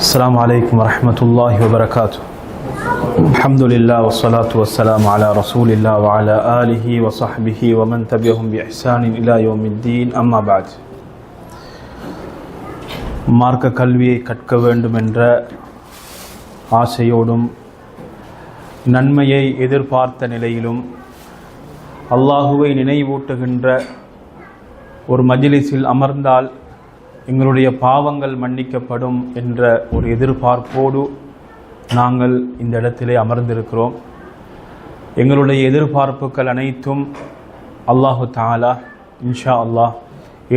السلام عليكم ورحمة الله وبركاته الحمد لله والصلاة والسلام على رسول الله وعلى آله وصحبه ومن تبعهم بإحسان إلى يوم الدين أما بعد மார்க்க கல்வியை கற்க வேண்டும் என்ற ஆசையோடும் நன்மையை எதிர்பார்த்த நிலையிலும் அல்லாஹுவை நினைவூட்டுகின்ற ஒரு மஜ்லிஸில் அமர்ந்தால் எங்களுடைய பாவங்கள் மன்னிக்கப்படும் என்ற ஒரு எதிர்பார்ப்போடு நாங்கள் இந்த இடத்திலே அமர்ந்திருக்கிறோம். எங்களுடைய எதிர்பார்ப்புகள் அனைத்தும் அல்லாஹு தாலா இன்ஷா அல்லாஹ்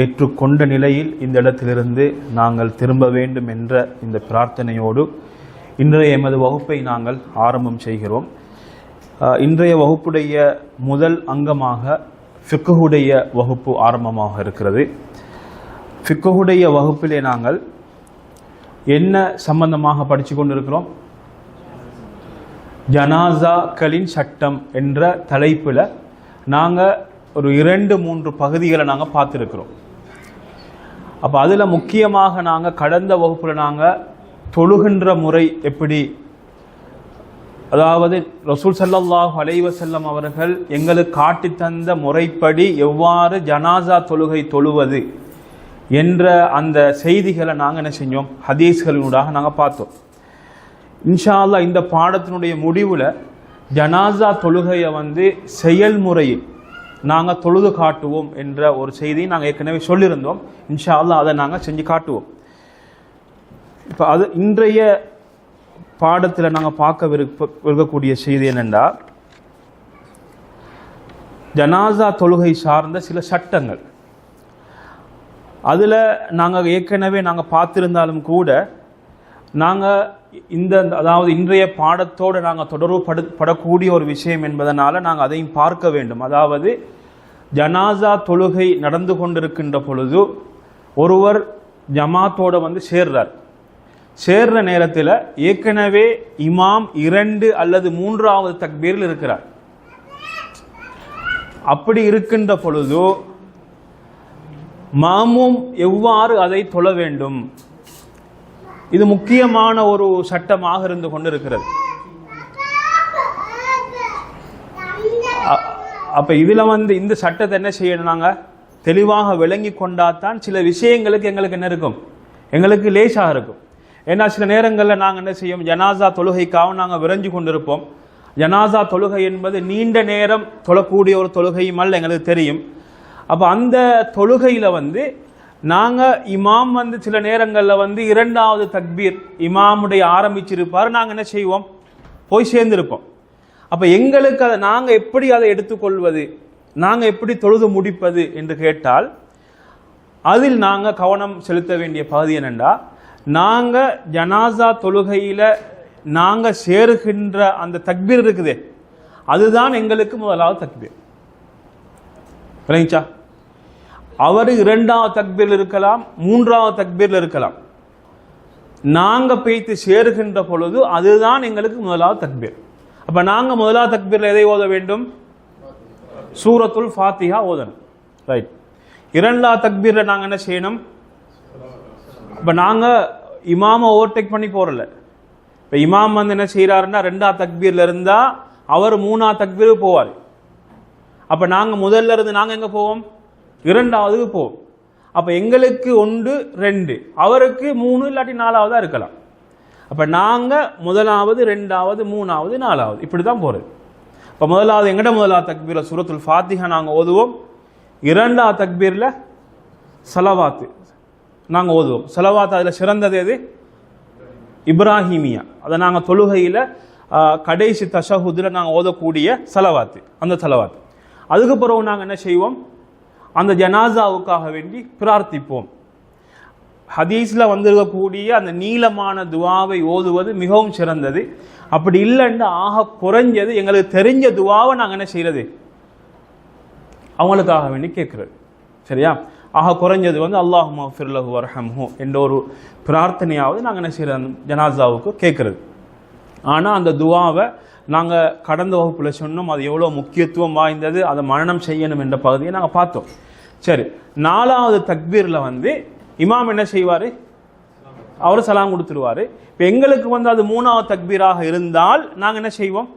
ஏற்றுக்கொண்ட நிலையில் இந்த இடத்திலிருந்து நாங்கள் திரும்ப வேண்டும் என்ற இந்த பிரார்த்தனையோடு இன்றைய எமது வகுப்பை நாங்கள் ஆரம்பம் செய்கிறோம். இன்றைய வகுப்புடைய முதல் அங்கமாக ஃபிக்குடைய வகுப்பு ஆரம்பமாக இருக்கிறது. ஃபிக்குடைய வகுப்பிலே நாங்கள் என்ன சம்பந்தமாக படித்து கொண்டிருக்கிறோம்? ஜனாசாக்களின் சட்டம் என்ற தலைப்பில் நாங்கள் ஒரு இரண்டு மூன்று பகுதிகளை நாங்கள் பார்த்துருக்கிறோம். அப்போ அதில் முக்கியமாக நாங்கள் கடந்த வகுப்பில் நாங்கள் தொழுகின்ற முறை எப்படி? அதாவது ரசூல் ஸல்லல்லாஹு அலைஹி வஸல்லம் அவர்கள் எங்களுக்கு காட்டி தந்த முறைப்படி எவ்வாறு ஜனாசா தொழுகை தொழுவது? என்ற அந்த செய்திகளை நாங்கள் என்ன செஞ்சோம்? ஹதீஸ்களினூடாக நாங்கள் பார்த்தோம். இன்ஷா அல்லாஹ் இந்த பாடத்தினுடைய முடிவில் ஜனாசா தொழுகையை வந்து செயல்முறையில் நாங்கள் தொழுது காட்டுவோம் என்ற ஒரு செய்தியை நாங்கள் ஏற்கனவே சொல்லியிருந்தோம். இன்ஷா அல்லாஹ் அதை நாங்கள் செஞ்சு காட்டுவோம். இப்போ அது இன்றைய பாடத்தில் நாங்கள் பார்க்க விருப்ப இருக்கக்கூடிய செய்தி என்னென்றால் ஜனாசா தொழுகை சார்ந்த சில சட்டங்கள். அதில் நாங்கள் ஏற்கனவே நாங்கள் பார்த்துருந்தாலும் கூட நாங்கள் இந்த அதாவது இன்றைய பாடத்தோடு நாங்கள் தொடர்பு படு படக்கூடிய ஒரு விஷயம் என்பதனால் நாங்கள் அதையும் பார்க்க வேண்டும். அதாவது ஜனாசா தொழுகை நடந்து கொண்டிருக்கின்ற பொழுது ஒருவர் ஜமாத்தோட வந்து சேர்றார். சேர்ற நேரத்தில் ஏற்கனவே இமாம் இரண்டு அல்லது மூன்றாவது தக்பீரில் இருக்கிறார். அப்படி இருக்கின்ற பொழுது மாமும் எவ்வாறு அதை தொழ வேண்டும்? இது முக்கியமான ஒரு சட்டமாக இருந்து கொண்டிருக்கிறது. அ- அப்ப இதுல வந்து இந்த சட்டத்தை என்ன செய்யணும் நாங்க தெளிவாக விளங்கி கொண்டாதான் சில விஷயங்களுக்கு எங்களுக்கு என்ன இருக்கும்? எங்களுக்கு லேசாக இருக்கும். ஏன்னா சில நேரங்களில் நாங்கள் என்ன செய்யும்? ஜனாசா தொழுகைக்காக நாங்கள் விரைஞ்சு கொண்டிருப்போம். ஜனாசா தொழுகை என்பது நீண்ட நேரம் தொழக்கூடிய ஒரு தொழுகையும் அல்ல எங்களுக்கு தெரியும். அப்போ அந்த தொழுகையில் வந்து நாங்கள் இமாம் வந்து சில நேரங்களில் வந்து இரண்டாவது தக்பீர் இமாமுடைய ஆரம்பிச்சிருப்பார். நாங்கள் என்ன செய்வோம்? போய் சேர்ந்திருப்போம். அப்போ எங்களுக்கு அதை நாங்கள் எப்படி அதை எடுத்துக்கொள்வது? நாங்கள் எப்படி தொழுது முடிப்பது என்று கேட்டால் அதில் நாங்கள் கவனம் செலுத்த வேண்டிய பகுதி என்னென்னா நாங்கள் ஜனாசா தொழுகையில் நாங்கள் சேருகின்ற அந்த தக்பீர் இருக்குதே அதுதான் எங்களுக்கு முதலாவது தக்பீர். விளங்கிச்சா? அவர் இரண்டாவது தக்பீரில் இருக்கலாம் மூன்றாவது தக்பீரில் இருக்கலாம். நாங்கள் பேய்த்து சேருகின்ற பொழுது அதுதான் எங்களுக்கு முதலாவது தக்பீர். அப்ப நாங்க முதலாவது தக்பீரில் எதை ஓத வேண்டும்? சூரத்துல் ஃபாத்திஹா ஓதணும். ரைட் இரண்டாவது தக்பீரில் நாங்க என்ன செய்யணும்? இப்ப நாங்க இமாமை ஓவர்டேக் பண்ணி போறல. இப்ப இமாம் வந்து என்ன செய்யறாருன்னா ரெண்டாவது தக்பீர்ல இருந்தா அவர் மூணாவது தக்பீருக்கு போவார். அப்போ நாங்கள் முதல்ல இருந்து நாங்கள் எங்கே போவோம்? இரண்டாவதுக்கு போவோம். அப்போ எங்களுக்கு ஒன்று ரெண்டு. அவருக்கு மூணு இல்லாட்டி நாலாவதாக இருக்கலாம். அப்போ நாங்கள் முதலாவது ரெண்டாவது மூணாவது நாலாவது. இப்படி தான் போகிறது இப்போ முதலாவது எங்கட முதலாவது தக்பீரில்? சுரத்துல் ஃபாத்திகா நாங்கள் ஓதுவோம். இரண்டாவது தக்பீரில் சலவாத்து நாங்கள் ஓதுவோம். செலவாத்து அதில் சிறந்தது எது? இப்ராஹிமியா. அதை நாங்கள் தொழுகையில் கடைசி தசஹுதில் நாங்கள் ஓதக்கூடிய சலவாத்து. அந்த சலவாத்து. அதுக்கு பிறகு நாங்கள் என்ன செய்வோம்? அந்த ஜனாசாவுக்காக வேண்டி பிரார்த்திப்போம். ஹதீஸில் வந்திருக்கக்கூடிய அந்த நீளமான துவாவை ஓதுவது மிகவும் சிறந்தது. அப்படி இல்லைன்னு ஆக குறைஞ்சது எங்களுக்கு தெரிஞ்ச துவாவை நாங்கள் என்ன செய்யறது? அவங்களுக்காக வேண்டி கேட்குறது. சரியா? ஆக குறைஞ்சது வந்து அல்லாஹுமா ஃபிர்லஹு வரஹம்ஹு என்ற ஒரு பிரார்த்தனையாவது நாங்கள் என்ன செய்யறது? ஜனாசாவுக்கு கேட்குறது. ஆனால் அந்த துவாவை நாங்கள் கடந்த வகுப்பில் சொன்னோம் அது எவ்வளோ முக்கியத்துவம் வாய்ந்தது அதை மரணம் செய்யணும் என்ற பகுதியை நாங்கள் பார்த்தோம். சரி நாலாவது தக்பீரில் வந்து இமாம் என்ன செய்வார்? அவர் சலாம் கொடுத்துருவாரு. இப்போ எங்களுக்கு வந்து அது மூணாவது தக்பீராக இருந்தால் நாங்கள் என்ன செய்வோம்?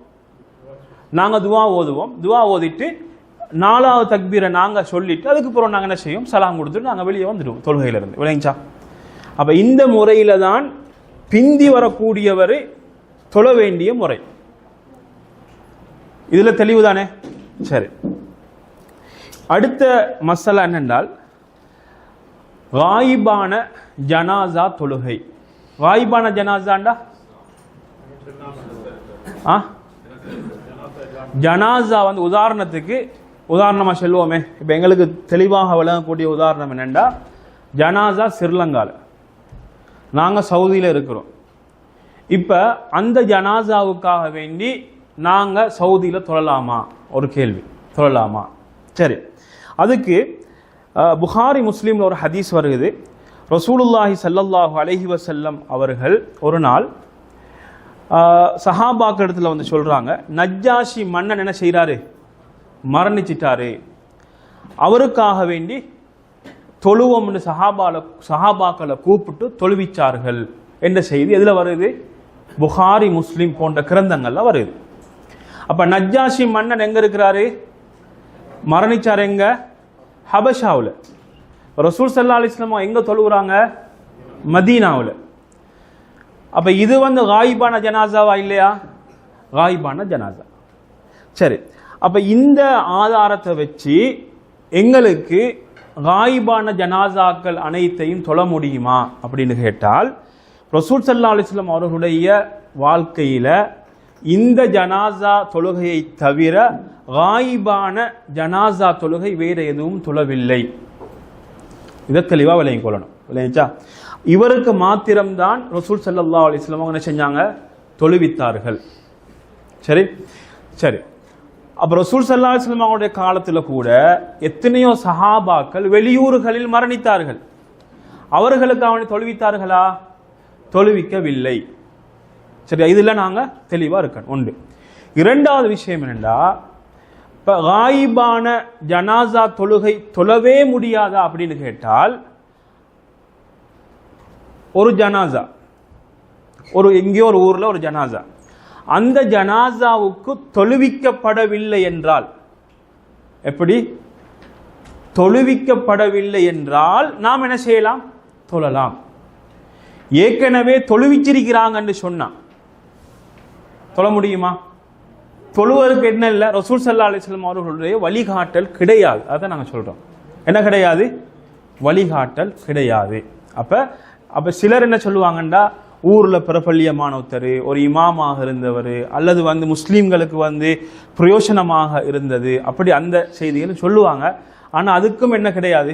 நாங்கள் துவா ஓதுவோம். துவா ஓதிட்டு நாலாவது தக்பீரை நாங்கள் சொல்லிட்டு அதுக்கப்புறம் நாங்கள் என்ன செய்வோம்? சலாம் கொடுத்துட்டு நாங்கள் வெளியே வந்துடுவோம் தொழுகையிலிருந்து. விளைஞ்சா அப்போ இந்த முறையில் தான் பிந்தி வரக்கூடியவர் தொழ வேண்டிய முறை. இதில் தெளிவு தானே சரி. அடுத்த மசாலா என்னென்றால் வாயிபான ஜனாசா தொழுகை. வாயிபான ஜனாசாண்டா? ஆ? ஜனாசா வந்து உதாரணத்துக்கு உதாரணமா சொல்லுவோமே. இப்போ எங்களுக்கு தெளிவாக விளங்கக்கூடிய உதாரணம் என்னென்னா ஜனாசா ஸ்ரீலங்கால நாங்க சவுதியில இருக்கிறோம். இப்போ அந்த ஜனாசாவுக்காக வேண்டி நாங்கள் சவுதியில் தொழலாமா? ஒரு கேள்வி. தொழலாமா? சரி. அதுக்கு புகாரி முஸ்லீமில் ஒரு ஹதீஸ் வருது ரசூலுல்லாஹி சல்லல்லாஹு அலஹி வசல்லம் அவர்கள் ஒரு நாள் ஆஹ், சஹாபாக்கள் இடத்துல வந்து சொல்கிறாங்க நஜ்ஜாஷி மன்னன் என்ன செய்கிறாரு மரணிச்சிட்டாரு. அவருக்காக வேண்டி தொழுவோம்னு சஹாபால சஹாபாக்களை கூப்பிட்டு தொழுவிச்சார்கள். என்ற செய்தி எதில் வருது புகாரி முஸ்லீம் போன்ற கிரந்தங்களில் வருது அப்ப நஜ்ஜாஷி மன்னன் எங்க இருக்கிறாரு? மரணிச்சார் எங்க? ஹபஷாவில். ரசூல் சல்லா அலிஸ்லாமா எங்க தொழுகிறாங்க மதீனாவில். அப்ப இது வந்து காயிபான ஜனாசாவா இல்லையா? காயிபான ஜனாசா. சரி. அப்ப இந்த ஆதாரத்தை வச்சு எங்களுக்கு காயிபான ஜனாசாக்கள் அனைத்தையும் தொழ முடியுமா? அப்படின்னு கேட்டால் ரசூல் சல்லா அலிஸ்லாம் அவர்களுடைய வாழ்க்கையில இந்த ஜனாசா தொழுகையை தவிர வாய்பான ஜனாசா தொழுகை வேற எதுவும் தொழவில்லை. இதை தெளிவாக விளையும் கொள்ளணும். விளையாச்சா இவருக்கு மாத்திரம்தான் ரசூல் சல்லா அலிஸ்லாம் என்ன செஞ்சாங்க? தொழுவித்தார்கள். சரி? சரி. அப்போ ரசூல் சல்லா அலிஸ்லாம் அவங்களுடைய காலத்தில் கூட எத்தனையோ சஹாபாக்கள் வெளியூர்களில் மரணித்தார்கள். அவர்களுக்கு அவனை தொழுவித்தார்களா? தொழுவிக்கவில்லை. சரி இதில் நாங்கள் தெளிவாக இருக்கணும். ஒன்று இரண்டாவது விஷயம் என்னென்னா இப்போ காயிபான ஜனாசா தொழுகை தொழவே முடியாதா அப்படின்னு கேட்டால் ஒரு ஜனாசா ஒரு எங்கேயோ ஒரு ஊரில் ஒரு ஜனாசா அந்த ஜனாசாவுக்கு தொழுவிக்கப்படவில்லை என்றால் எப்படி? தொழுவிக்கப்படவில்லை என்றால் நாம் என்ன செய்யலாம்? தொழலாம். ஏற்கனவே தொழுவிச்சிருக்கிறாங்கன்னு சொன்னான் தொழ முடியுமா? தொழுவதற்கு என்ன இல்லை? ரசூல் சல்லா அலிஸ்லாம் அவர்களுடைய வழிகாட்டல் கிடையாது. அதை நாங்கள் சொல்கிறோம் என்ன கிடையாது? வழிகாட்டல் கிடையாது. அப்போ அப்போ சிலர் என்ன சொல்லுவாங்கண்டா? ஊரில் பிரபல்யமான ஒருத்தர் ஒரு இமாமாக இருந்தவர் அல்லது வந்து முஸ்லீம்களுக்கு வந்து பிரயோஜனமாக இருந்தது அப்படி அந்த செய்திகள் சொல்லுவாங்க. ஆனால் அதுக்கும் என்ன கிடையாது?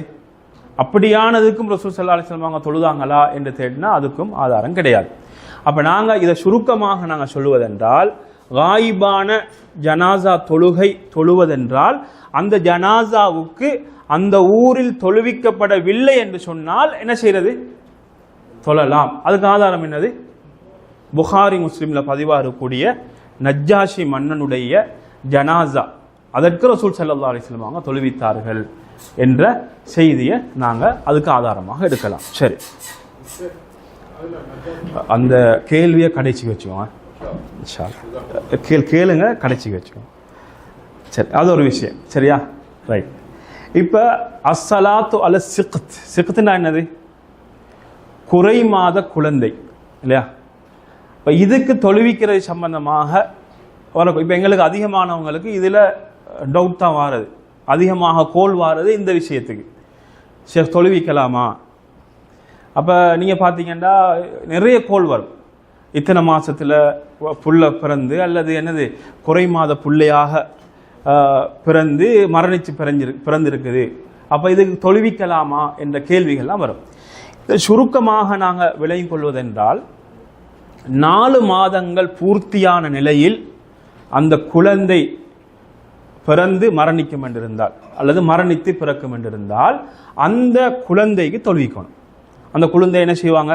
அப்படியானதுக்கும் ரசூல் சல்லா அலிஸ்லாம் அவங்க தொழுதாங்களா என்று தேடினா அதுக்கும் ஆதாரம் கிடையாது. அப்போ நாங்கள் இதை சுருக்கமாக நாங்கள் சொல்லுவதென்றால் காயிபான ஜனாசா தொழுகை தொழுவதென்றால் அந்த ஜனாசாவுக்கு அந்த ஊரில் தொழுவிக்கப்படவில்லை என்று சொன்னால் என்ன செய்யறது? தொழலாம். அதுக்கு ஆதாரம் என்னது? புகாரி முஸ்லீமில் பதிவாக இருக்கக்கூடிய நஜ்ஜாஷி மன்னனுடைய ஜனாசா. அதற்கு ரசூல் சல்லா அலிஸ்லாம் அவங்க தொழுவித்தார்கள் என்ற செய்தியை நாங்கள் அதுக்கு ஆதாரமாக எடுக்கலாம். சரி. அந்த கேள்வியை கடைச்சி வச்சுக்கோங்க. கேள் கேளுங்க கடைச்சி வச்சுக்கோங்க. சரி அது ஒரு விஷயம். சரியா? ரைட் இப்போ அசலாத்து அல சிக்த். சிக்கத்துனா என்னது? குறை மாத குழந்தை. இல்லையா? இப்போ இதுக்கு தொழுவிக்கிறது சம்பந்தமாக வர இப்போ எங்களுக்கு அதிகமானவங்களுக்கு இதில் டவுட் தான் வாரது. அதிகமாக கோல் வாரது இந்த விஷயத்துக்கு. சரி தொழுவிக்கலாமா? அப்போ நீங்கள் பார்த்தீங்கன்னா நிறைய கோல் வரும். இத்தனை மாதத்தில் புள்ள பிறந்து அல்லது என்னது குறை மாத புள்ளையாக பிறந்து மரணிச்சு பிறஞ்சிரு பிறந்திருக்குது. அப்போ இதுக்கு தொழுவிக்கலாமா என்ற கேள்விகள்லாம் வரும். இதை சுருக்கமாக நாங்கள் விளையும் கொள்வதென்றால் நாலு மாதங்கள் பூர்த்தியான நிலையில் அந்த குழந்தை பிறந்து மரணிக்கும் என்றிருந்தால் அல்லது மரணித்து பிறக்கும் என்றிருந்தால் அந்த குழந்தைக்கு தொழுவிக்கணும். அந்த குழந்தை என்ன செய்வாங்க?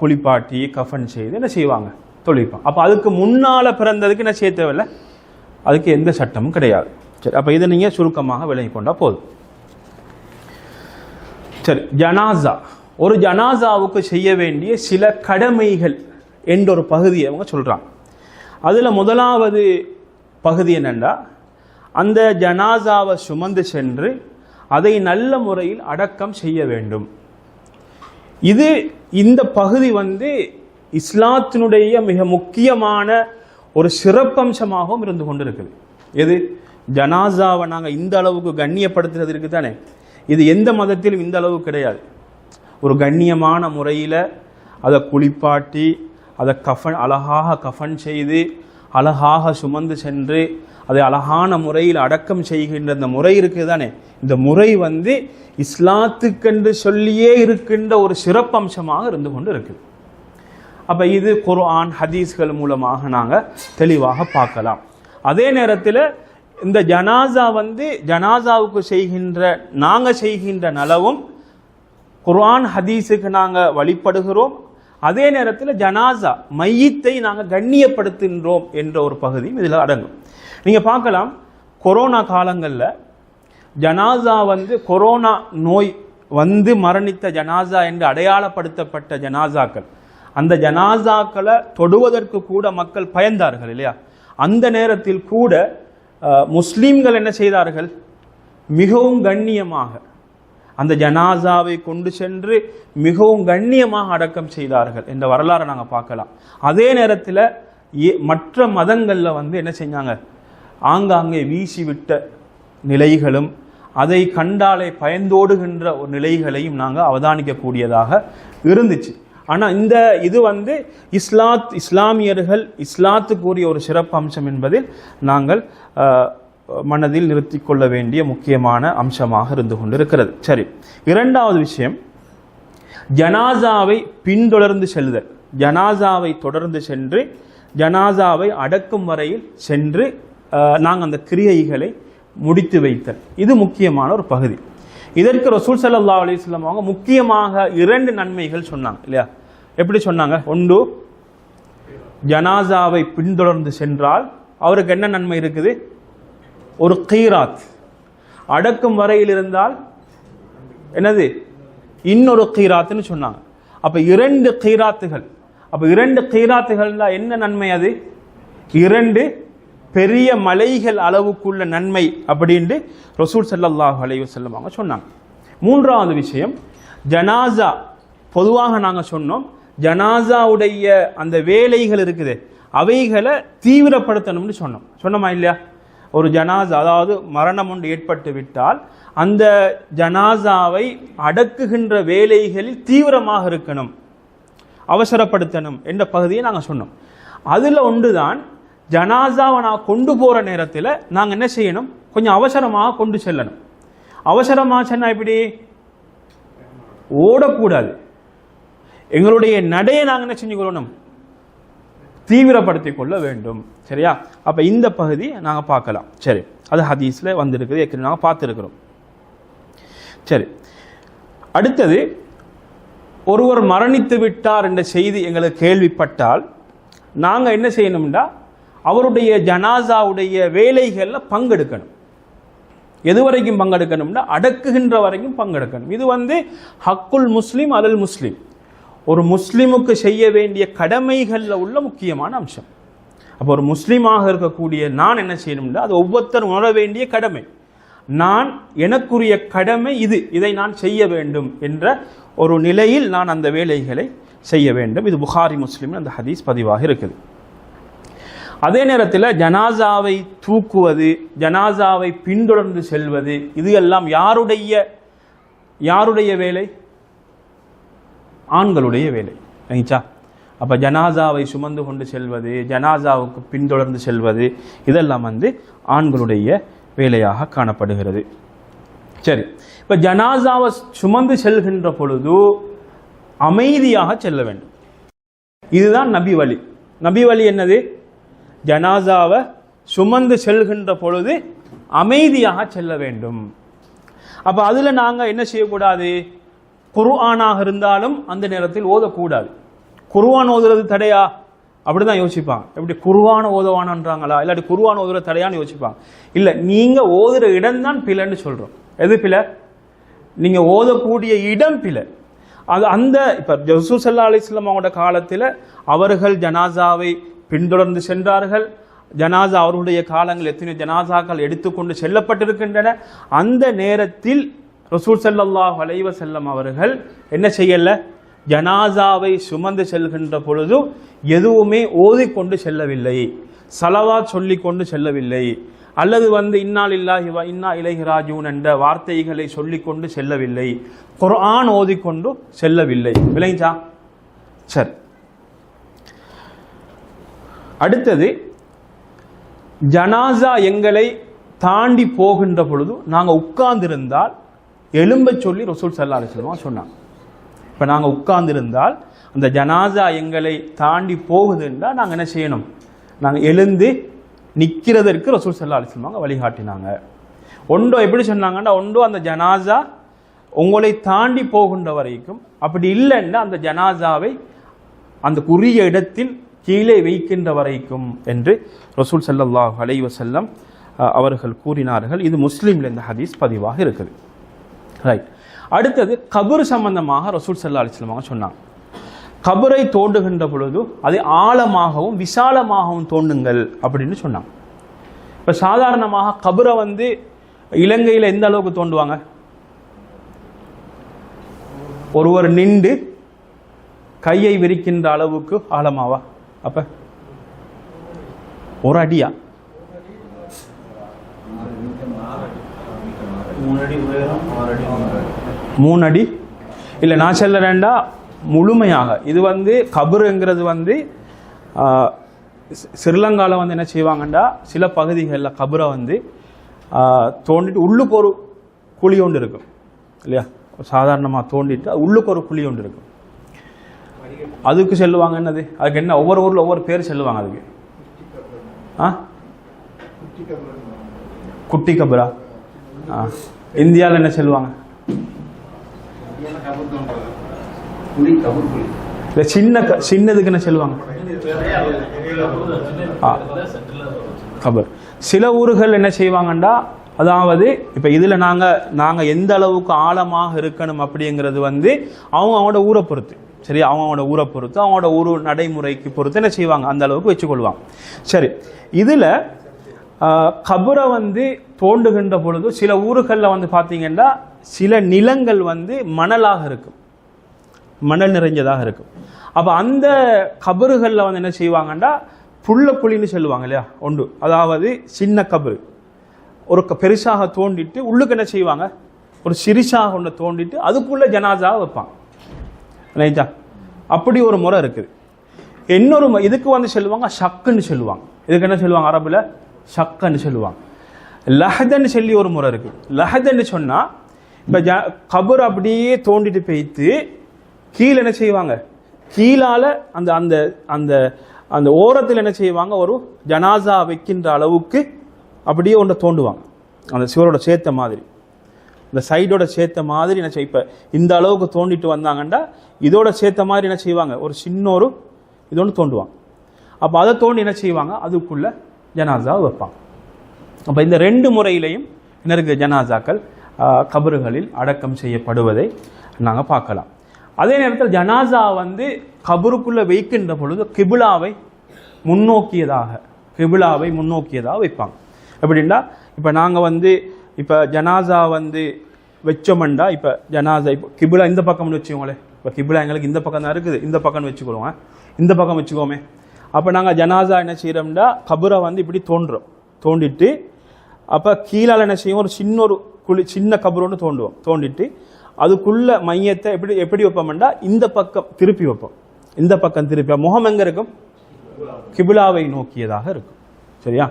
குளிப்பாட்டி கஃபன் செய்து என்ன செய்வாங்க? தொழுவிப்பாங்க. அப்போ அதுக்கு முன்னால் பிறந்ததுக்கு என்ன செய்ய தேவையில்லை? அதுக்கு எந்த சட்டமும் கிடையாது. சரி அப்போ இதை நீங்கள் சுருக்கமாக விலகி கொண்டால் போதும். சரி ஜனாசா. ஒரு ஜனாசாவுக்கு செய்ய வேண்டிய சில கடமைகள் என்ற ஒரு பகுதியை அவங்க சொல்கிறாங்க அதில் முதலாவது பகுதி என்னென்னா அந்த ஜனாசாவை சுமந்து சென்று அதை நல்ல முறையில் அடக்கம் செய்ய வேண்டும். இது இந்த பகுதி வந்து இஸ்லாத்தினுடைய மிக முக்கியமான ஒரு சிறப்பம்சமாகவும் இருந்து கொண்டிருக்குது. எது? ஜனாசாவை நாங்கள் இந்த அளவுக்கு கண்ணியப்படுத்துறதுக்கு தானே இது எந்த மதத்திலும் இந்த அளவு கிடையாது. ஒரு கண்ணியமான முறையில் அதை குளிப்பாட்டி அதை கஃபன் அழகாக கஃபன் செய்து அழகாக சுமந்து சென்று அதை அழகான முறையில் அடக்கம் செய்கின்ற இந்த முறை இருக்குது தானே இந்த முறை வந்து இஸ்லாத்துக்கென்று சொல்லியே இருக்கின்ற ஒரு சிறப்பம்சமாக இருந்து கொண்டு இருக்குது அப்போ இது குர்ஆன் ஹதீஸ்கள் மூலமாக நாங்கள் தெளிவாக பார்க்கலாம். அதே நேரத்தில் இந்த ஜனாசா வந்து ஜனாசாவுக்கு செய்கின்ற நாங்கள் செய்கின்ற நலவும் குர்ஆன் ஹதீஸுக்கு நாங்கள் வழிபடுகிறோம். அதே நேரத்தில் ஜனாசா மையத்தை நாங்கள் கண்ணியப்படுத்துகின்றோம் என்ற ஒரு பகுதியும் இதில் அடங்கும். நீங்கள் பார்க்கலாம் கொரோனா காலங்களில் ஜனாசா வந்து கொரோனா நோய் வந்து மரணித்த ஜனாசா என்று அடையாளப்படுத்தப்பட்ட ஜனாசாக்கள். அந்த ஜனாசாக்களை தொடுவதற்கு கூட மக்கள் பயந்தார்கள் இல்லையா? அந்த நேரத்தில் கூட முஸ்லீம்கள் என்ன செய்தார்கள்? மிகவும் கண்ணியமாக அந்த ஜனாசாவை கொண்டு சென்று மிகவும் கண்ணியமாக அடக்கம் செய்தார்கள் என்ற வரலாறை நாங்கள் பார்க்கலாம். அதே நேரத்தில் ஏ- மற்ற மதங்களில் வந்து என்ன செஞ்சாங்க? ஆங்காங்கே வீசிவிட்ட நிலைகளும் அதை கண்டாலே பயந்தோடுகின்ற ஒரு நிலைகளையும் நாங்கள் அவதானிக்கக்கூடியதாக இருந்துச்சு. ஆனால் இந்த இது வந்து இஸ்லாத் இஸ்லாமியர்கள் இஸ்லாத்துக்குரிய ஒரு சிறப்பு அம்சம் என்பதில் நாங்கள் மனதில் நிறுத்தி கொள்ள வேண்டிய முக்கியமான அம்சமாக இருந்து கொண்டிருக்கிறது. சரி இரண்டாவது விஷயம் ஜனாசாவை பின்தொடர்ந்து செல்லுதல். ஜனாசாவை தொடர்ந்து சென்று ஜனாசாவை அடக்கும் வரையில் சென்று நாங்கள் அந்த கிரியைகளை முடித்து வைத்தல். இது முக்கியமான ஒரு பகுதி. இதற்கு ரசூல் சல்லா அலைஹி அவங்க முக்கியமாக இரண்டு நன்மைகள் சொன்னாங்க இல்லையா? எப்படி சொன்னாங்க? ஒன்று ஜனாசாவை பின்தொடர்ந்து சென்றால் அவருக்கு என்ன நன்மை இருக்குது? ஒரு கீராத். அடக்கும் வரையில் இருந்தால் என்னது? இன்னொரு கீராத்துன்னு சொன்னாங்க. அப்போ இரண்டு கீராத்துகள். அப்போ இரண்டு கீராத்துகள்ல என்ன நன்மை அது? இரண்டு பெரிய மலைகள் அளவுக்குள்ள நன்மை அப்படின்ட்டு ரசூல் சல்லாஹ் அலைவு வஸல்லம் அவங்க சொன்னாங்க. மூன்றாவது விஷயம் ஜனாசா பொதுவாக நாங்கள் சொன்னோம் ஜனாசாவுடைய அந்த வேலைகள் இருக்குது அவைகளை தீவிரப்படுத்தணும்னு சொன்னோம். சொன்னோமா இல்லையா? ஒரு ஜனாசா அதாவது மரணம் ஒன்று ஏற்பட்டு விட்டால் அந்த ஜனாசாவை அடக்குகின்ற வேலைகளில் தீவிரமாக இருக்கணும் அவசரப்படுத்தணும் என்ற பகுதியை நாங்கள் சொன்னோம். அதில் ஒன்று தான் ஜனாசாவை நான் கொண்டு போகிற நேரத்தில் நாங்கள் என்ன செய்யணும்? கொஞ்சம் அவசரமாக கொண்டு செல்லணும். அவசரமாக சொன்னால் இப்படி ஓடக்கூடாது. எங்களுடைய நடையை நாங்கள் என்ன செஞ்சுக்கொள்ளணும் தீவிரப்படுத்தி கொள்ள வேண்டும். சரியா? அப்போ இந்த பகுதி நாங்கள் பார்க்கலாம். சரி. அது ஹதீஸில் வந்திருக்குது. ஏற்கனவே நாங்கள் பார்த்துருக்குறோம். சரி. அடுத்தது ஒருவர் மரணித்து விட்டார் என்ற செய்தி எங்களுக்கு கேள்விப்பட்டால் நாங்கள் என்ன செய்யணும்னா அவருடைய ஜனாசாவுடைய வேலைகளில் பங்கெடுக்கணும். எது வரைக்கும் பங்கெடுக்கணும்னா அடக்குகின்ற வரைக்கும் பங்கெடுக்கணும். இது வந்து ஹக்குல் முஸ்லீம் அலல் முஸ்லீம். ஒரு முஸ்லீமுக்கு செய்ய வேண்டிய கடமைகளில் உள்ள முக்கியமான அம்சம். அப்போ ஒரு முஸ்லீமாக இருக்கக்கூடிய நான் என்ன செய்யணும்னா அது ஒவ்வொருத்தரும் உணர வேண்டிய கடமை. நான் எனக்குரிய கடமை இது இதை நான் செய்ய வேண்டும் என்ற ஒரு நிலையில் நான் அந்த வேலைகளை செய்ய வேண்டும். இது புகாரி முஸ்லீம் அந்த ஹதீஸ் பதிவாக இருக்குது. அதே நேரத்தில் ஜனாசாவை தூக்குவது ஜனாசாவை பின்தொடர்ந்து செல்வது இது எல்லாம் யாருடைய யாருடைய வேலை? ஆண்களுடைய வேலை. ரைச்சா அப்போ ஜனாசாவை சுமந்து கொண்டு செல்வது ஜனாசாவுக்கு பின்தொடர்ந்து செல்வது இதெல்லாம் வந்து ஆண்களுடைய வேலையாக காணப்படுகிறது. சரி. இப்போ ஜனாசாவை சுமந்து செல்கின்ற பொழுது அமைதியாக செல்ல வேண்டும். இதுதான் நபி வழி நபி வழி என்னது? ஜனாசாவை சுமந்து செல்கின்ற பொழுது அமைதியாக செல்ல வேண்டும். அப்போ அதில் நாங்கள் என்ன செய்யக்கூடாது? குர்ஆனாக இருந்தாலும் அந்த நேரத்தில் ஓதக்கூடாது. குர்ஆன் ஓதுறது தடையா? அப்படிதான் யோசிப்பாங்க. எப்படி குருவான ஓதவானன்றாங்களா? இல்லாட்டி குருவான் ஓதுறது தடையான்னு யோசிப்பாங்க. இல்லை நீங்க ஓதுற இடம் தான் பிழைன்னு சொல்றோம். எது பிழை? நீங்க ஓதக்கூடிய இடம் பிழை. அது அந்த இப்போ ஜசூசல்லா அலிஸ்லாம் அவங்களோட காலத்தில் அவர்கள் ஜனாசாவை பின்தொடர்ந்து சென்றார்கள். ஜனாசா அவர்களுடைய காலங்கள் எத்தனையோ ஜனாசாக்கள் எடுத்துக்கொண்டு செல்லப்பட்டிருக்கின்றன. அந்த நேரத்தில் ரசூல் செல்லல்லா வளைவ செல்லம் அவர்கள் என்ன செய்யல? ஜனாசாவை சுமந்து செல்கின்ற பொழுது எதுவுமே ஓதிக்கொண்டு செல்லவில்லை. சலவா சொல்லி கொண்டு செல்லவில்லை. அல்லது வந்து இன்னால் இல்லாஹி இன்னா இலகிராஜூன் என்ற வார்த்தைகளை சொல்லிக்கொண்டு செல்லவில்லை. குர்ஆன் ஓதிக்கொண்டு செல்லவில்லை. விளைஞ்சா சரி. அடுத்தது ஜனாசா எங்களை தாண்டி போகின்ற பொழுது நாங்கள் உட்கார்ந்திருந்தால் எலும்ப சொல்லி ரசூல் சல்லா அலிஸ்லமா சொன்னாங்க. இப்போ நாங்கள் உட்கார்ந்திருந்தால் அந்த ஜனாசா எங்களை தாண்டி போகுதுன்னா நாங்கள் என்ன செய்யணும்? நாங்கள் எழுந்து நிற்கிறதற்கு ரசூல் சல்லா அலிஸ்லமாங்க வழிகாட்டினாங்க. ஒன்றோ எப்படி சொன்னாங்கன்னா ஒன்றோ அந்த ஜனாசா உங்களை தாண்டி போகின்ற வரைக்கும் அப்படி இல்லைன்னா அந்த ஜனாசாவை அந்த குறுகிய இடத்தில் கீழே வைக்கின்ற வரைக்கும் என்று ரசூல் சல்லாஹ் அலைவசல்லம் அவர்கள் கூறினார்கள். இது முஸ்லீம்ல இந்த ஹதீஸ் பதிவாக இருக்குது. ரைட் அடுத்தது கபர் சம்பந்தமாக ரசூல் சல்லா அலிஸ்லமாக சொன்னாங்க. கபரை தோண்டுகின்ற பொழுது அதை ஆழமாகவும் விசாலமாகவும் தோண்டுங்கள் அப்படின்னு சொன்னாங்க. இப்போ சாதாரணமாக கபரை வந்து இலங்கையில் எந்த அளவுக்கு தோண்டுவாங்க? ஒருவர் நின்று கையை விரிக்கின்ற அளவுக்கு ஆழமாவா? அப்ப ஒரு அடியா மூணு அடி இல்லை நான் சொல்ல வேண்டாம் முழுமையாக. இது வந்து கபருங்கிறது வந்து சிறிலங்கால ஸ்ரீலங்காவில் வந்து என்ன செய்வாங்கண்டா சில பகுதிகளில் கபரை வந்து தோண்டிட்டு உள்ளுக்கு ஒரு குழி ஒன்று இருக்கும். இல்லையா? சாதாரணமாக தோண்டிட்டு உள்ளுக்கு ஒரு குழி ஒன்று இருக்கும். அதுக்கு சொல்லுவாங்க என்னது? அதுக்கு என்ன ஒவ்வொரு ஊரில் ஒவ்வொரு பேர் சொல்லுவாங்க அதுக்கு. ஆ? குட்டி கபரா ஆ. இந்தியாவில் என்ன சொல்லுவாங்க? இல்லை சின்ன சின்னதுக்கு என்ன சொல்லுவாங்க? கபர். சில ஊர்கள் என்ன செய்வாங்கண்டா? அதாவது இப்போ இதில் நாங்கள் நாங்கள் எந்த அளவுக்கு ஆழமாக இருக்கணும் அப்படிங்கிறது வந்து அவங்க அவங்களோட ஊரை பொறுத்து. சரி அவங்களோட ஊரை பொறுத்து அவங்களோட ஊர் நடைமுறைக்கு பொறுத்து என்ன செய்வாங்க? அந்த அளவுக்கு வச்சுக்கொள்வாங்க. சரி இதில் கபரை வந்து தோண்டுகின்ற பொழுது சில ஊர்களில் வந்து பார்த்தீங்கன்னா சில நிலங்கள் வந்து மணலாக இருக்கும். மணல் நிறைஞ்சதாக இருக்கும். அப்போ அந்த கபறுகளில் வந்து என்ன செய்வாங்கன்னா புள்ள குழின்னு சொல்லுவாங்க இல்லையா? ஒன்று. அதாவது சின்ன கபரு ஒரு க- பெருசாக தோண்டிட்டு உள்ளுக்கு என்ன செய்வாங்க? ஒரு சிறிசாக ஒன்று தோண்டிட்டு அதுக்குள்ளே ஜனாசாவை வைப்பாங்க. ரைட்டா? அப்படி ஒரு முறை இருக்குது. இன்னொரு இதுக்கு வந்து சொல்லுவாங்க ஷக்குன்னு சொல்லுவாங்க. இதுக்கு என்ன சொல்லுவாங்க அரபுல? ஷக்குன்னு சொல்லுவாங்க. லஹதன்னு சொல்லி ஒரு முறை இருக்கு. லஹதன்னு சொன்னா இப்போ ஜ கபர் அப்படியே தோண்டிட்டு போய்த்து கீழே என்ன செய்வாங்க? கீழால அந்த அந்த அந்த அந்த ஓரத்தில் என்ன செய்வாங்க? ஒரு ஜனாசா வைக்கின்ற அளவுக்கு அப்படியே ஒன்றை தோண்டுவாங்க. அந்த சிவரோட சேர்த்த மாதிரி. இந்த சைடோட சேர்த்த மாதிரி என்ன செய்ய இப்போ இந்த அளவுக்கு தோண்டிட்டு வந்தாங்கன்னா இதோட சேர்த்த மாதிரி என்ன செய்வாங்க? ஒரு சின்ன ஒரு இது ஒன்று தோண்டுவாங்க. அப்போ அதை தோண்டி என்ன செய்வாங்க? அதுக்குள்ள ஜனாசா வைப்பாங்க. அப்போ இந்த ரெண்டு முறையிலையும் என்ன இருக்குது ஜனாசாக்கள் கபறுகளில் அடக்கம் செய்யப்படுவதை நாங்கள் பார்க்கலாம். அதே நேரத்தில் ஜனாசா வந்து கபருக்குள்ளே வைக்கின்ற பொழுது கிபிலாவை முன்னோக்கியதாக கிபிலாவை முன்னோக்கியதாக வைப்பாங்க. எப்படின்னா இப்போ நாங்கள் வந்து இப்போ ஜனாசா வந்து வச்சோம்டா இப்போ ஜனாசா இப்போ கிபிலா இந்த பக்கம்னு வச்சுக்கோங்களேன் இப்போ கிபிலா எங்களுக்கு இந்த பக்கம் தான் இருக்குது. இந்த பக்கம்னு வச்சுக்கோங்க. இந்த பக்கம் வச்சுக்கோமே. அப்போ நாங்கள் ஜனாசா என்ன செய்கிறோம்னா கபுரை வந்து இப்படி தோன்றோம். தோண்டிட்டு அப்போ கீழால் என்ன செய்வோம்? ஒரு சின்ன ஒரு குழி சின்ன கபுரோன்னு ஒன்று தோண்டுவோம். தோண்டிட்டு அதுக்குள்ள மையத்தை எப்படி எப்படி வைப்போம்டா இந்த பக்கம் திருப்பி வைப்போம். இந்த பக்கம் திருப்பி முகம் எங்கே இருக்கும்? கிபிலாவை நோக்கியதாக இருக்கும். சரியா?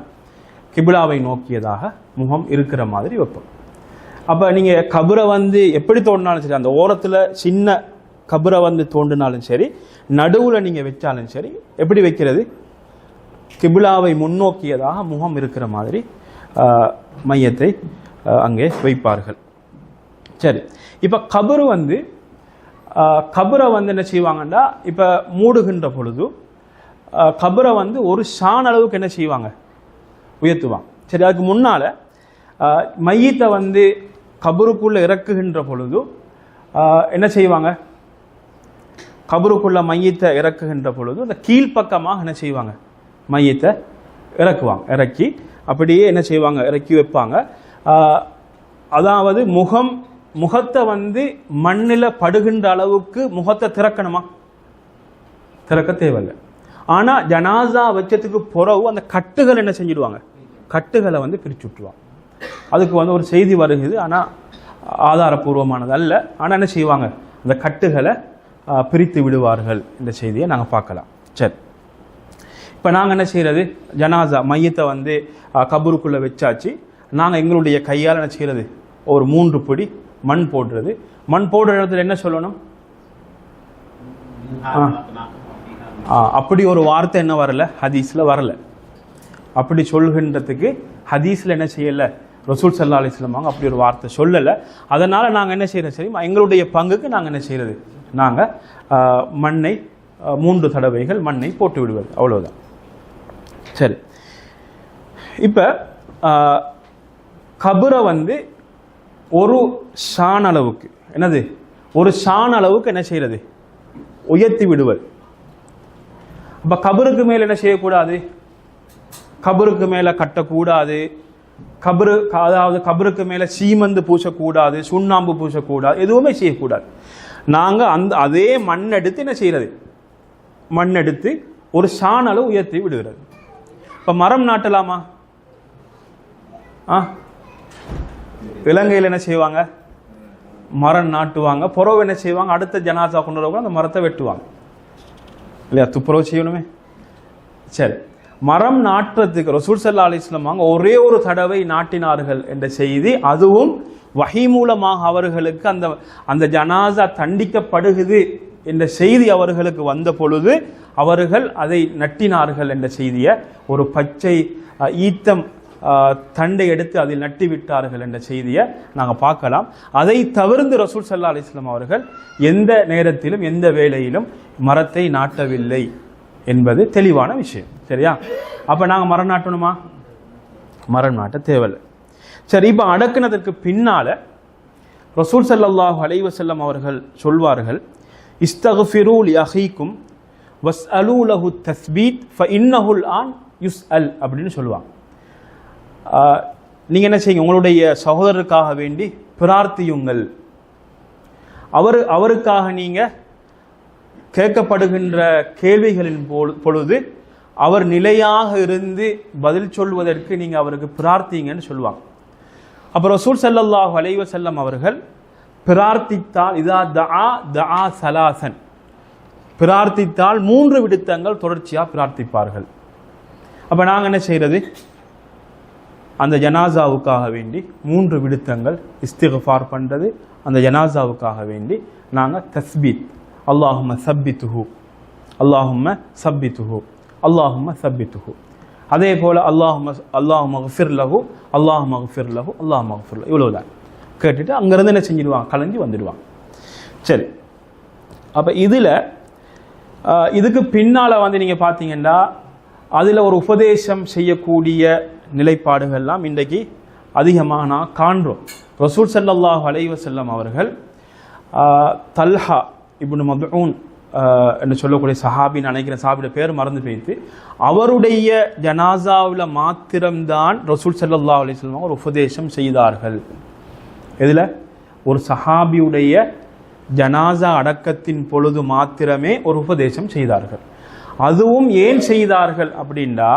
கிபிலாவை நோக்கியதாக முகம் இருக்கிற மாதிரி வைப்போம். அப்போ நீங்கள் கபரை வந்து எப்படி தோண்டினாலும் சரி அந்த ஓரத்தில் சின்ன கபரை வந்து தோண்டினாலும் சரி நடுவில் நீங்கள் வச்சாலும் சரி எப்படி வைக்கிறது? கிபிலாவை முன்னோக்கியதாக முகம் இருக்கிற மாதிரி மையத்தை அங்கே வைப்பார்கள். சரி. இப்போ கபரு வந்து கபரை வந்து என்ன செய்வாங்கன்னா இப்போ மூடுகின்ற பொழுது கபரை வந்து ஒரு சாண அளவுக்கு என்ன செய்வாங்க? உயர்த்துவான். சரி அதுக்கு முன்னால் மையத்தை வந்து கபருக்குள்ளே இறக்குகின்ற பொழுது என்ன செய்வாங்க? கபருக்குள்ள மையத்தை இறக்குகின்ற பொழுது அந்த கீழ்ப்பக்கமாக என்ன செய்வாங்க? மையத்தை இறக்குவாங்க. இறக்கி அப்படியே என்ன செய்வாங்க? இறக்கி வைப்பாங்க. அதாவது முகம் முகத்தை வந்து மண்ணில் படுகின்ற அளவுக்கு முகத்தை திறக்கணுமா? திறக்க தேவையில்லை. ஆனா ஜனாசா வச்சதுக்கு பிறகு அந்த கட்டுகள் என்ன செஞ்சிடுவாங்க? கட்டுகளை வந்து பிரிச்சு விட்டுருவாங்க. அதுக்கு வந்து ஒரு செய்தி வருகுது ஆனா ஆதாரபூர்வமானது அல்ல. ஆனா என்ன செய்வாங்க? அந்த கட்டுகளை பிரித்து விடுவார்கள் இந்த செய்தியை நாங்க பார்க்கலாம். சரி. இப்போ நாங்கள் என்ன செய்கிறது ஜனாசா மையத்தை வந்து ஆ, கபருக்குள்ள வச்சாச்சு. நாங்கள் எங்களுடைய கையால் என்ன செய்கிறது ஒரு மூன்று பிடி மண் போடுறது. மண் போடுற இடத்துல என்ன சொல்லணும்? ஆ, அப்படி ஒரு வார்த்தை என்ன வரல? ஹதீஸ்ல வரல. அப்படி சொல்கின்றதுக்கு ஹதீஸ்ல என்ன செய்யல? ரசூல் சல்லா அலிஸ்லமாங்க அப்படி ஒரு வார்த்தை சொல்லல. அதனால நாங்க என்ன செய்யறோம் சரி எங்களுடைய பங்குக்கு நாங்க என்ன செய்யறது? நாங்க மண்ணை மூன்று தடவைகள் மண்ணை போட்டு விடுவது. அவ்வளவுதான். சரி. இப்ப ஆ, கபரை வந்து ஒரு ஷான் அளவுக்கு என்னது? ஒரு ஷான் அளவுக்கு என்ன செய்யறது? உயர்த்தி விடுவது. அப்ப கபருக்கு மேல என்ன செய்யக்கூடாது? கபருக்கு மேல கட்டக்கூடாது. கபரு அதாவது கபருக்கு மேல சீமந்து பூசக்கூடாது சுண்ணாம்பு பூசக்கூடாது எதுவுமே செய்யக்கூடாது. நாங்க அந்த அதே மண் எடுத்து என்ன செய்யறது? மண் எடுத்து ஒரு சாணலை உயர்த்தி விடுகிறது. இப்ப மரம் நாட்டலாமா? ஆ? இலங்கையில் என்ன செய்வாங்க? மரம் நாட்டுவாங்க. புறவு என்ன செய்வாங்க? அடுத்த ஜனாதா கொண்டு வரவங்க அந்த மரத்தை வெட்டுவாங்க. இல்லையா? துப்புரவு செய்யணுமே. சரி. மரம் நாட்டுறதுக்கு ரசூல் சல்லா அலிஸ்லாம் ஒரே ஒரு தடவை நாட்டினார்கள் என்ற செய்தி. அதுவும் வகை மூலமாக அவர்களுக்கு அந்த அந்த ஜனாசா தண்டிக்கப்படுகுது என்ற செய்தி அவர்களுக்கு வந்த பொழுது அவர்கள் அதை நட்டினார்கள் என்ற செய்தியை. ஒரு பச்சை ஈத்தம் தண்டை எடுத்து அதில் நட்டி விட்டார்கள் என்ற செய்தியை நாங்கள் பார்க்கலாம். அதை தவிர்த்து ரசூல் சல்லா அலிஸ்லாம் அவர்கள் எந்த நேரத்திலும் எந்த வேளையிலும் மரத்தை நாட்டவில்லை என்பது தெளிவான விஷயம். சரியா? அப்போ நாங்கள் மரம் நாட்டணுமா? மரம் நாட்ட தேவையில்லை. சரி இப்போ அடக்குனதற்கு பின்னால ரசூல் சல்லாஹ் அலைஹி அவர்கள் சொல்வார்கள் இஸ்தகுஃபிரூல் யஹீக்கும் வஸ் அலூலஹு தஸ்பீத் ஃப இன்னஹுல் ஆன் யுஸ் அல் அப்படின்னு சொல்லுவாங்க. நீங்கள் நீங்க என்ன செய்யுங்க? உங்களுடைய சகோதரருக்காக வேண்டி பிரார்த்தியுங்கள். அவர் அவருக்காக நீங்க கேட்கப்படுகின்ற கேள்விகளின் பொழுது அவர் நிலையாக இருந்து பதில் சொல்வதற்கு நீங்க அவருக்கு பிரார்த்திங்கன்னு சொல்லுவாங்க. அப்புறம் ரசூல் ஸல்லல்லாஹு அலைஹி செல்லம் அவர்கள் பிரார்த்தித்தால் இதா தஆ தஆ சலாசன் பிரார்த்தித்தால் மூன்று விடுத்தங்கள் தொடர்ச்சியாக பிரார்த்திப்பார்கள். அப்போ நாங்கள் என்ன செய்கிறது அந்த ஜனாசாவுக்காக வேண்டி மூன்று விடுத்தங்கள் இஸ்திகஃபார் பண்ணுறது அந்த ஜனாசாவுக்காக வேண்டி நாங்கள் தஸ்பீத். அல்லாஹும சப்பித்துஹு. அல்லாஹும்ம சப்பித்துஹு. அல்லாஹும்ம சப்பித்துஹு. அதே போல் அல்லாஹும அல்லாஹு மஹஃபிர் லஹு அல்லாஹ் மகஃபிர் லஹு அல்லாஹ் மகஃபிர் லஹு. இவ்வளவுதான். கேட்டுட்டு அங்கேருந்து என்ன செஞ்சிடுவாங்க? கலைஞ்சு வந்துடுவாங்க. சரி. அப்போ இதில் இதுக்கு பின்னால் வந்து நீங்கள் பார்த்தீங்கன்னா அதில் ஒரு உபதேசம் செய்யக்கூடிய நிலைப்பாடுகள்லாம் இன்றைக்கு அதிகமாக நான் காண்றோம். ரசூல் செல்லல்லாஹ் அலைஹி வஸல்லம் அவர்கள் தல்ஹா இப்னு மதுன் என்று சொல்லக்கூடிய சஹாபி நினைக்கிற சஹாபியோட பேர் மறந்து போயிட்டு அவருடைய ஜனாசாவில் மாத்திரம்தான் ரசூல் ஸல்லல்லாஹு அலைஹி வஸல்லம் ஒரு உபதேசம் செய்தார்கள். இதில் ஒரு சஹாபியுடைய ஜனாசா அடக்கத்தின் பொழுது மாத்திரமே ஒரு உபதேசம் செய்தார்கள். அதுவும் ஏன் செய்தார்கள் அப்படின்னா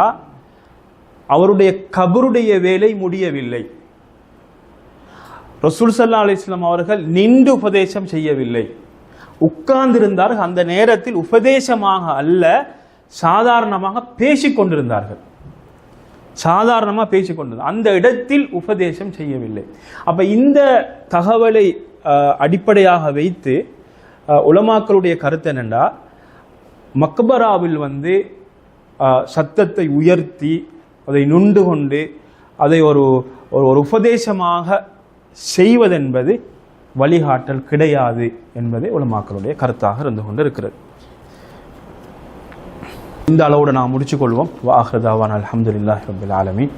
அவருடைய கபருடைய வேலை முடியவில்லை. ரசூல் சல்லா அலிஸ்லாம் அவர்கள் நின்று உபதேசம் செய்யவில்லை. உட்கார்ந்திருந்தார்கள் அந்த நேரத்தில் உபதேசமாக அல்ல சாதாரணமாக பேசிக் கொண்டிருந்தார்கள். சாதாரணமாக பேசிக்கொண்டது அந்த இடத்தில் உபதேசம் செய்யவில்லை. அப்ப இந்த தகவலை அடிப்படையாக வைத்து உலமாக்களுடைய கருத்து என்னென்னா மக்பராவில் வந்து சத்தத்தை உயர்த்தி அதை நுண்டு கொண்டு அதை ஒரு ஒரு ஒரு உபதேசமாக செய்வதென்பது வழிகாட்டல் கிடையாது என்பதே உலமாக்களுடைய கருத்தாக இருந்து கொண்டு இருக்கிறது இந்த அளவோடு நாம் முடிச்சுக்கொள்வோம். வாஹ்ரதாவான் அலமதுல்லாஹ் ரபுல் ஆலமீன்.